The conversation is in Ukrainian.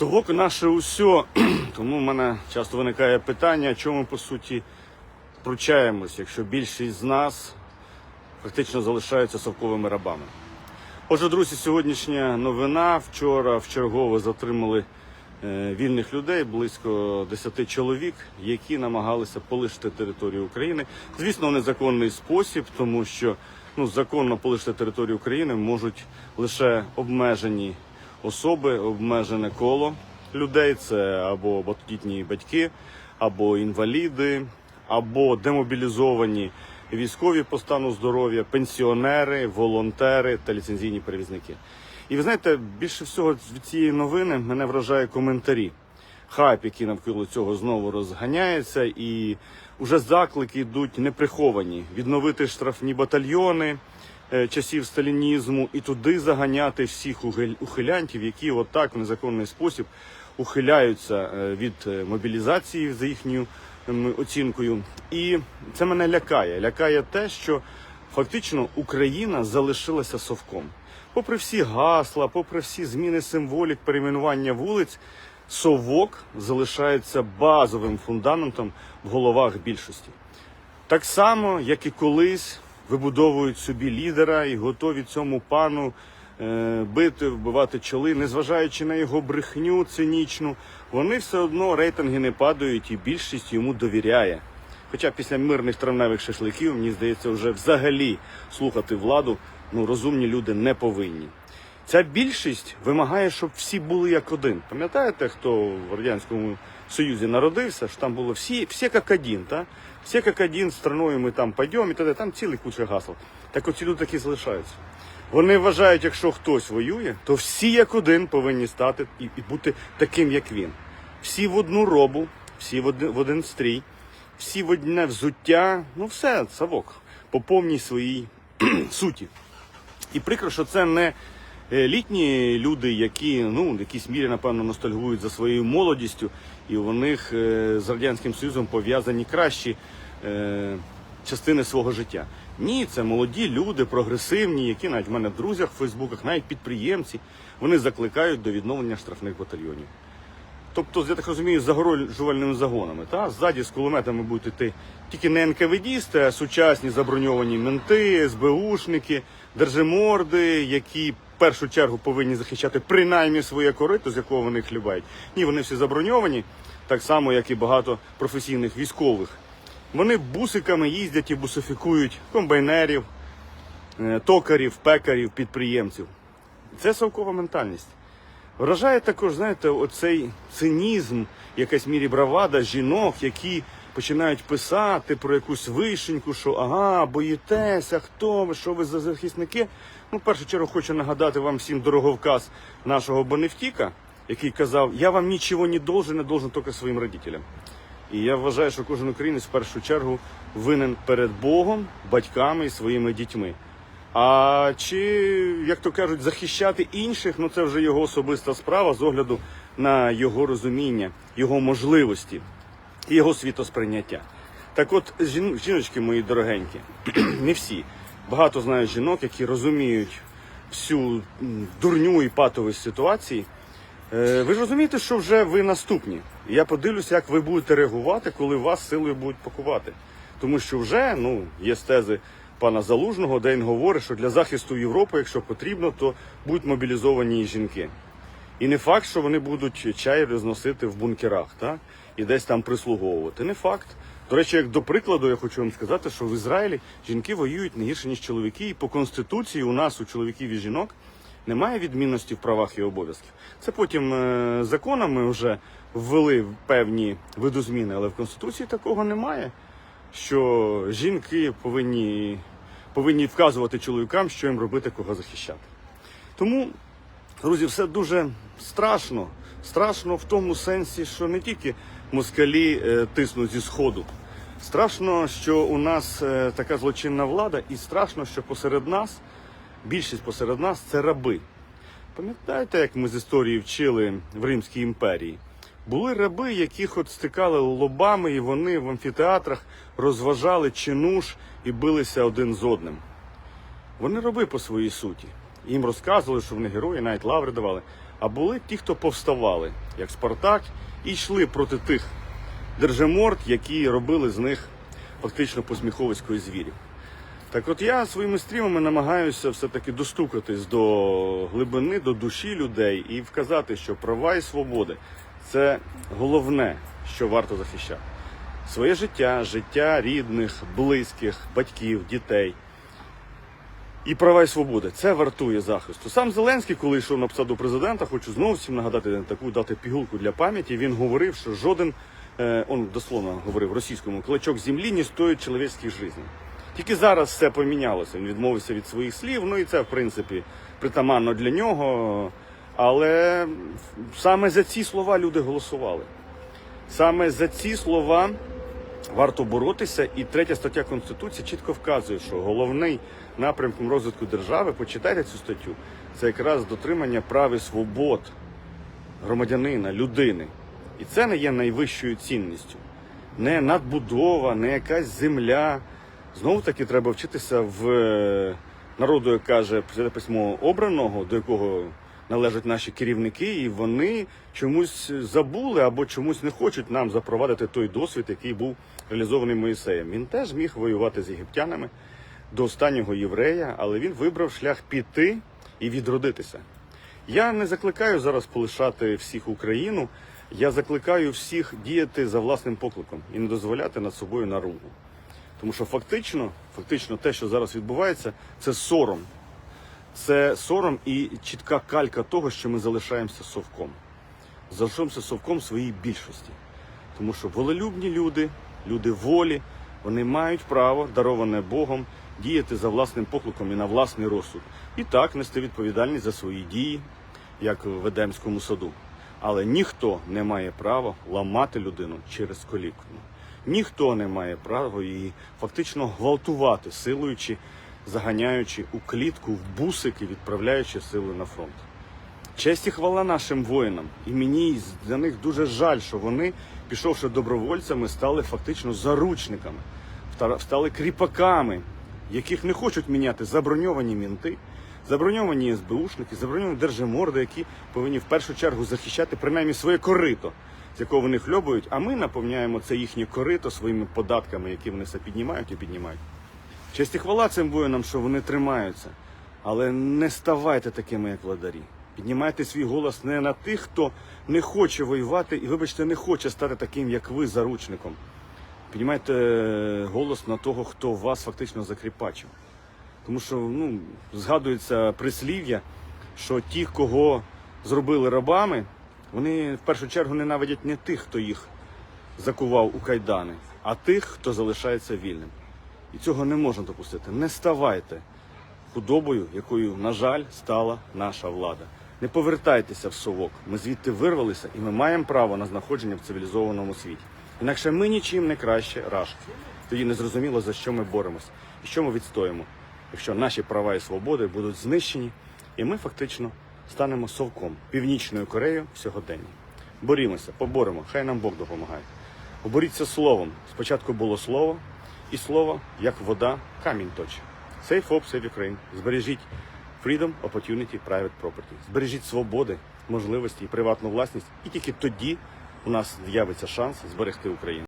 Совок наше усьо. Тому в мене часто виникає питання, чому по суті пручаємось, якщо більшість з нас фактично залишаються совковими рабами. Отже, друзі, сьогоднішня новина. Вчора в чергове затримали е, вільних людей, близько 10 чоловік, які намагалися полишити територію України. Звісно, в незаконний спосіб, тому що ну, законно полишити територію України можуть лише обмежені особи, обмежене коло людей. Це або багатодітні батьки, або інваліди, або демобілізовані військові по стану здоров'я, пенсіонери, волонтери та ліцензійні перевізники. І ви знаєте, більше всього від цієї новини мене вражає коментарі. Хайп, який навколо цього знову розганяється, і вже заклики йдуть неприховані відновити штрафні батальйони часів сталінізму і туди заганяти всіх ухилянтів, які отак в незаконний спосіб ухиляються е, від е, мобілізації за їхньою оцінкою. І це мене лякає. Лякає те, що фактично Україна залишилася совком. Попри всі гасла, попри всі зміни символік, перейменування вулиць, совок залишається базовим фундаментом в головах більшості. Так само, як і колись вибудовують собі лідера і готові цьому пану е, бити, вбивати чоли, незважаючи на його брехню цинічну, вони все одно рейтинги не падають і більшість йому довіряє. Хоча після мирних травневих шашликів, мені здається, вже взагалі слухати владу ну, розумні люди не повинні. Ця більшість вимагає, щоб всі були як один. Пам'ятаєте, хто в Радянському Союзі народився, що там було всі, всі як один, та? Всі як один, страною ми там пойдемо і т.д. там цілий куча гасел. Так оці люди такі залишаються. Вони вважають, якщо хтось воює, то всі як один повинні стати і, і бути таким, як він. Всі в одну робу, всі в один, в один стрій, всі в одне взуття, ну все, совок, по повній своїй суті. І прикро, що це не літні люди, які ну, в якійсь мірі, напевно, ностальгують за своєю молодістю, і у них е, з Радянським Союзом пов'язані кращі е, частини свого життя. Ні, це молоді люди, прогресивні, які навіть в мене в друзях в Фейсбуках, навіть підприємці, вони закликають до відновлення штрафних батальйонів. Тобто, я так розумію, з загороджувальними загонами. Та? Ззаді з кулеметами будуть йти тільки не НКВДісти, а сучасні заброньовані менти, СБУшники, держиморди, які першу чергу повинні захищати принаймні своє корито, з якого вони хлібають. Ні, вони всі заброньовані, так само, як і багато професійних військових. Вони бусиками їздять і бусифікують комбайнерів, е, токарів, пекарів, підприємців. Це совкова ментальність. Вражає також, знаєте, оцей цинізм, якась мірі бравада жінок, які починають писати про якусь вишеньку, що ага, боїтеся, хто ви, що ви за захисники. Ну, в першу чергу хочу нагадати вам всім дороговказ нашого Бонефтіка, який казав, я вам нічого не должен, не должен тільки своїм родителям. І я вважаю, що кожен українець в першу чергу винен перед Богом, батьками і своїми дітьми. А чи, як то кажуть, захищати інших, ну це вже його особиста справа з огляду на його розуміння, його можливості і його світосприйняття. Так от, жін- жіночки мої дорогенькі, не всі. Багато знаю жінок, які розуміють всю дурню і патовість ситуації. Е, Ви ж розумієте, що вже ви наступні. Я подивлюся, як ви будете реагувати, коли вас силою будуть пакувати. Тому що вже ну, є стези пана Залужного, де він говорить, що для захисту Європи, якщо потрібно, то будуть мобілізовані і жінки. І не факт, що вони будуть чай розносити в бункерах, так? і десь там прислуговувати. Не факт. До речі, як до прикладу, я хочу вам сказати, що в Ізраїлі жінки воюють не гірше, ніж чоловіки, і по конституції у нас, у чоловіків і жінок, немає відмінності в правах і обов'язків. Це потім е, законами вже ввели певні видозміни, але в конституції такого немає. Що жінки повинні, повинні вказувати чоловікам, що їм робити, кого захищати. Тому Друзі, все дуже страшно. Страшно в тому сенсі, що не тільки москалі е, тиснуть зі сходу. Страшно, що у нас е, така злочинна влада, і страшно, що посеред нас, більшість посеред нас це раби. Пам'ятаєте, як ми з історії вчили в Римській імперії? Були раби, яких от стикали лобами, і вони в амфітеатрах розважали чинуш і билися один з одним. Вони раби по своїй суті. Їм розказували, що вони герої, навіть лаври давали. а були ті, хто повставали, як Спартак, і йшли проти тих держиморд, які робили з них фактично посміховиської звірів. Так от я своїми стрімами намагаюся все-таки достукатись до глибини, до душі людей і вказати, що права і свободи це головне, що варто захищати. Своє життя, життя рідних, близьких, батьків, дітей. І права і свободи це вартує захисту. Сам Зеленський, коли йшов на посаду президента, хочу знову всім нагадати таку дати пігулку для пам'яті. Він говорив, що жоден, е, он дословно говорив російському, клочок землі не стоїть чоловічських життів. Тільки зараз все помінялося. Він відмовився від своїх слів. Ну і це, в принципі, притаманно для нього. Але саме за ці слова люди голосували. Саме за ці слова варто боротися. І третя стаття Конституції чітко вказує, що головний напрямком розвитку держави, почитайте цю статтю, це якраз дотримання прав і свобод громадянина, людини. І це не є найвищою цінністю. Не надбудова, не якась земля. Знову таки треба вчитися в е, народу, як каже письмо обраного, до якого належать наші керівники, і вони чомусь забули або чомусь не хочуть нам запровадити той досвід, який був реалізований Моїсеєм. Він теж міг воювати з єгиптянами до останнього єврея, але він вибрав шлях піти і відродитися. Я не закликаю зараз полишати всіх Україну. Я закликаю всіх діяти за власним покликом і не дозволяти над собою наругу. Тому що фактично, фактично те, що зараз відбувається, це сором. Це сором і чітка калька того, що ми залишаємося совком. Залишаємося совком своїй більшості. Тому що волелюбні люди, люди волі, вони мають право, дароване Богом, діяти за власним покликом і на власний розсуд. І так нести відповідальність за свої дії, як в Едемському саду. Але ніхто не має права ламати людину через коліку. Ніхто не має права її фактично гвалтувати, силуючи, заганяючи у клітку, в бусики, відправляючи сили на фронт. Честь і хвала нашим воїнам. І мені для них дуже жаль, що вони, пішовши добровольцями, стали фактично заручниками, стали кріпаками, яких не хочуть міняти заброньовані мінти, заброньовані СБУшники, заброньовані держиморди, які повинні в першу чергу захищати принаймні своє корито, з якого вони хльобують, а ми наповняємо це їхнє корито своїми податками, які вони все піднімають і піднімають. Честь і хвала цим воїнам, що вони тримаються. Але не ставайте такими, як владарі. Піднімайте свій голос не на тих, хто не хоче воювати і, вибачте, не хоче стати таким, як ви, заручником. Піднімайте е, голос на того, хто вас фактично закріпачив. Тому що ну, згадується прислів'я, що ті, кого зробили рабами, вони в першу чергу ненавидять не тих, хто їх закував у кайдани, а тих, хто залишається вільним. І цього не можна допустити. Не ставайте худобою, якою, на жаль, стала наша влада. Не повертайтеся в совок. Ми звідти вирвалися, і ми маємо право на знаходження в цивілізованому світі. Інакше ми нічим не краще рашки. Тоді не зрозуміло, за що ми боремось і що ми відстоїмо, якщо наші права і свободи будуть знищені, і ми фактично станемо совком північною Кореєю в сьогоденні. Борімося, поборемо, хай нам Бог допомагає. Оборіться словом. Спочатку було слово, і слово, як вода, камінь точить. Save Hope, Save Ukraine. Збережіть freedom, opportunity, private property. Збережіть свободи, можливості і приватну власність. І тільки тоді у нас з'явиться шанс зберегти Україну.